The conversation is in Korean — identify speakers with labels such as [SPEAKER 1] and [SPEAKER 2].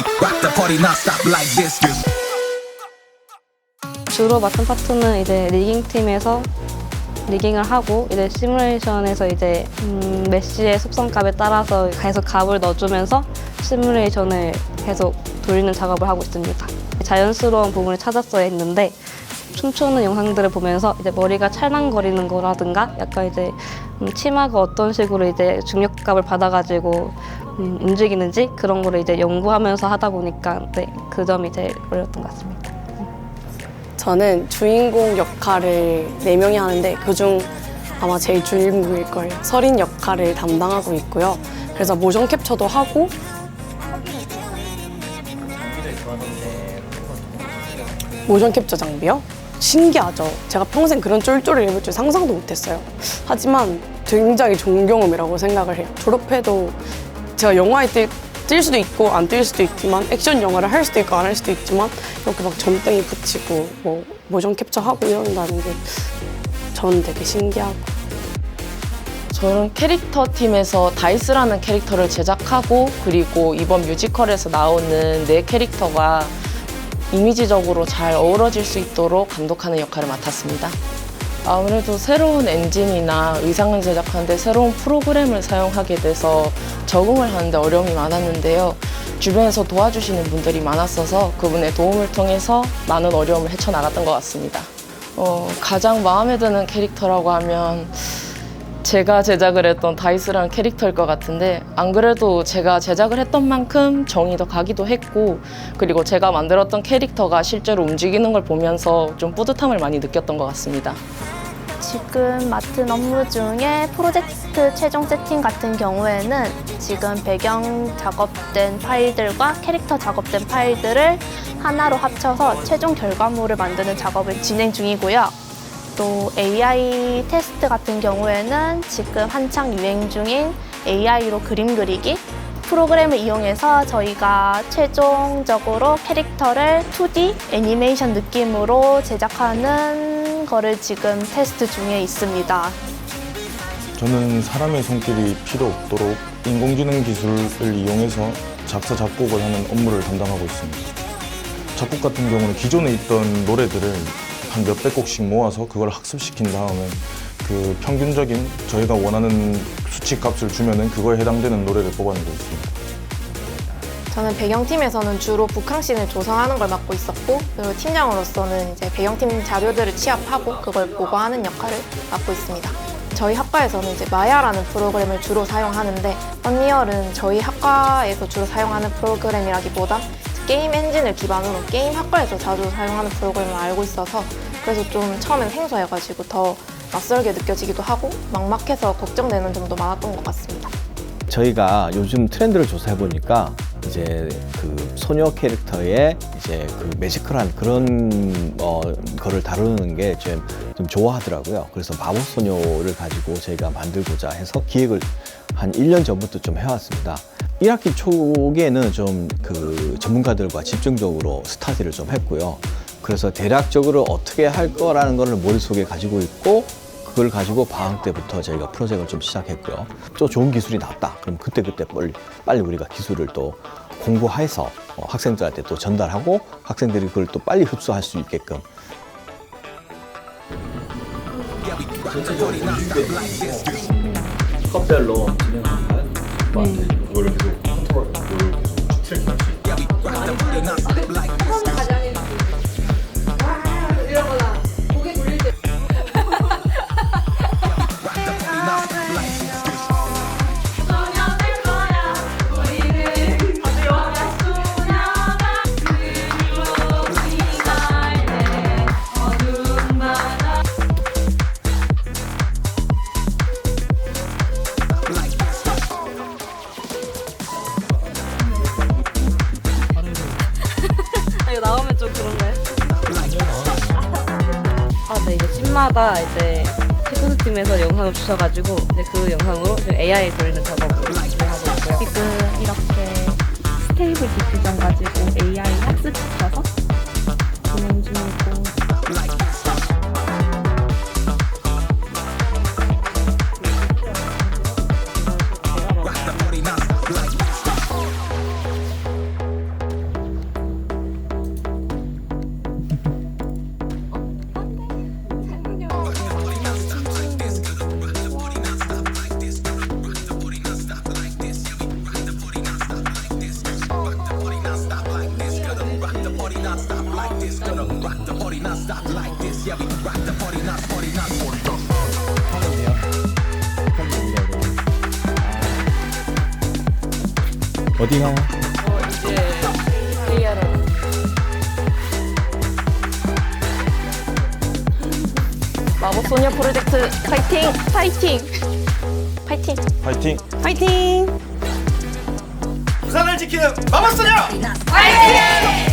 [SPEAKER 1] party not stop like this.
[SPEAKER 2] 주로 맡은 파트는 이제 리깅 팀에서 리깅을 하고 이제 시뮬레이션에서 이제 음, 메시의 속성값에 따라서 계속 값을 넣어주면서 시뮬레이션을 계속 돌리는 작업을 하고 있습니다. 자연스러운 부분을 찾았어야 했는데 춤추는 영상들을 보면서 이제 머리가 찰랑거리는 거라든가 약간 이제 음, 치마가 어떤 식으로 이제 중력값을 받아가지고 음, 움직이는지 그런 거를 이제 연구하면서 하다 보니까 네, 그 점이 제일 어려웠던 것 같습니다.
[SPEAKER 3] 저는 주인공 역할을 네명이 하는데 그중 아마 제일 주인공일 거예요. 서린 역할을 담당하고 있고요. 그래서 모션 캡처도 하고 모션 캡처 장비요? 신기하죠. 제가 평생 그런 쫄쫄이를 입을 줄 상상도 못했어요. 하지만 굉장히 좋은 경험이라고 생각을 해요. 졸업해도 제가 영화에 뛸, 뛸 수도 있고 안 뛸 수도 있지만 액션 영화를 할 수도 있고 안 할 수도 있지만 이렇게 막 점땡이 붙이고 뭐 모션 캡처하고 이런다는 게 저는 되게 신기하고
[SPEAKER 4] 저는 캐릭터 팀에서 다이스라는 캐릭터를 제작하고 그리고 이번 뮤지컬에서 나오는 네 캐릭터가 이미지적으로 잘 어우러질 수 있도록 감독하는 역할을 맡았습니다. 아무래도 새로운 엔진이나 의상을 제작하는데 새로운 프로그램을 사용하게 돼서 적응을 하는데 어려움이 많았는데요. 주변에서 도와주시는 분들이 많았어서 그분의 도움을 통해서 많은 어려움을 헤쳐나갔던 것 같습니다. 어, 가장 마음에 드는 캐릭터라고 하면 제가 제작을 했던 다이스라는 캐릭터일 것 같은데 안 그래도 제가 제작을 했던 만큼 정이 더 가기도 했고 그리고 제가 만들었던 캐릭터가 실제로 움직이는 걸 보면서 좀 뿌듯함을 많이 느꼈던 것 같습니다.
[SPEAKER 5] 지금 맡은 업무 중에 프로젝트 최종 세팅 같은 경우에는 지금 배경 작업된 파일들과 캐릭터 작업된 파일들을 하나로 합쳐서 최종 결과물을 만드는 작업을 진행 중이고요. 또 AI 테스트 같은 경우에는 지금 한창 유행 중인 AI로 그림 그리기 프로그램을 이용해서 저희가 최종적으로 캐릭터를 2D 애니메이션 느낌으로 제작하는 거를 지금 테스트 중에 있습니다.
[SPEAKER 6] 저는 사람의 손길이 필요 없도록 인공지능 기술을 이용해서 작사 작곡을 하는 업무를 담당하고 있습니다. 작곡 같은 경우는 기존에 있던 노래들을 한 몇백 곡씩 모아서 그걸 학습시킨 다음에 그 평균적인 저희가 원하는 수치 값을 주면은 그거에 해당되는 노래를 뽑아내고 있습니다.
[SPEAKER 7] 저는 배경팀에서는 주로 북항씬을 조성하는 걸 맡고 있었고 그리고 팀장으로서는 이제 배경팀 자료들을 취합하고 그걸 보고하는 역할을 맡고 있습니다. 저희 학과에서는 이제 마야라는 프로그램을 주로 사용하는데 언리얼은 저희 학과에서 주로 사용하는 프로그램이라기보다 게임 엔진을 기반으로 게임 학과에서 자주 사용하는 프로그램을 알고 있어서 그래서 좀 처음엔 생소해가지고 더 낯설게 느껴지기도 하고 막막해서 걱정되는 점도 많았던 것 같습니다.
[SPEAKER 8] 저희가 요즘 트렌드를 조사해 보니까 이제 그 소녀 캐릭터의 이제 그 매지컬한 그런 어 거를 다루는 게좀 좀 좋아하더라고요. 그래서 마법 소녀를 가지고 저희가 만들고자 해서 기획을 한 1년 전부터 좀 해왔습니다. 1학기 초기에는 좀 그 전문가들과 집중적으로 스타디를 좀 했고요. 그래서 대략적으로 어떻게 할 거라는 거를 머릿속에 가지고 있고 그걸 가지고 방학 때부터 저희가 프로젝트를 좀 시작했고요. 또 좋은 기술이 나왔다. 그럼 그때그때 빨리, 빨리 우리가 기술을 또 공부해서 어, 학생들한테 또 전달하고 학생들이 그걸 또 빨리 흡수할 수 있게끔
[SPEAKER 9] 컵별로 네. 그거를 계속 컨트롤,
[SPEAKER 2] 네, 이제 테크스 팀에서 영상을 주셔가지고 이제 그 영상으로 AI 돌리는 작업을 진행하고 있고요.
[SPEAKER 5] 지금 이렇게 스테이블 디퓨전 가지고 AI 학습시켜서
[SPEAKER 4] 어디 가요?
[SPEAKER 7] 마법 소녀 프로젝트 파이팅! 파이팅! 파이팅!
[SPEAKER 6] 파이팅!
[SPEAKER 10] 파이팅!
[SPEAKER 11] 부산을 지키는 마법 소녀!
[SPEAKER 1] 파이팅!